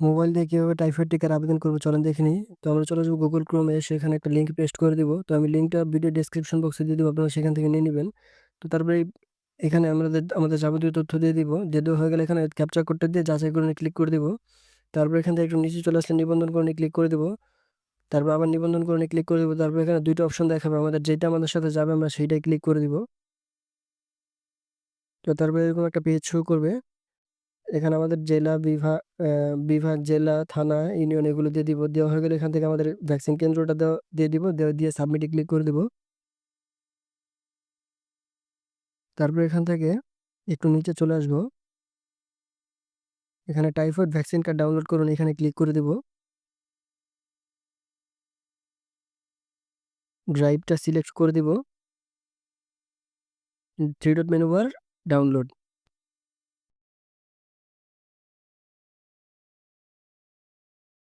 Mobile দিয়ে কীভাবে typhoid টিকার আবেদন করব চলেন দেখে নিই। তো আমরা চলে যাব গুগল ক্রোমে সেখানে একটা লিঙ্ক পেস্ট করে দিব। তো আমি লিঙ্কটা ভিডিও ডেসক্রিপশন বক্সে দিয়ে দেবো, আপনারা সেখান থেকে নিয়ে নেবেন। তো তারপরে এখানে আমাদের আমাদের যাবতীয় তথ্য দিয়ে দিব। দেওয়া হয়ে গেলে এখানে ক্যাপচার কোডটা দিয়ে যাচাই করে ক্লিক করে দিব। তারপর এখান থেকে একটু নিচে চলে আসলে নিবন্ধন করে ক্লিক করে দেবো। তারপর আবার নিবন্ধন করে ক্লিক করে দেবো। তারপর এখানে দুইটা অপশন দেখাবে, আমাদের যেটা আমাদের সাথে যাবে আমরা সেইটাই ক্লিক করে দিব। তো তারপরে এরকম একটা পেজ শো করবে। এখানে আমাদের জেলা বিভাগ বিভাগ, জেলা, থানা, ইউনিয়ন এগুলো দিয়ে দিব। দেওয়া হয়ে গেলে এখান থেকে আমাদের ভ্যাকসিন কেন্দ্রটা দিয়ে দিব। দেওয়া দিয়ে সাবমিটে ক্লিক করে দেব। তারপর এখান থেকে একটু নিচে চলে আসব। এখানে টাইফয়েড ভ্যাকসিন কার্ড ডাউনলোড করুন, এখানে ক্লিক করে দেব। ড্রাইভটা সিলেক্ট করে দিব। Three dot menu bar download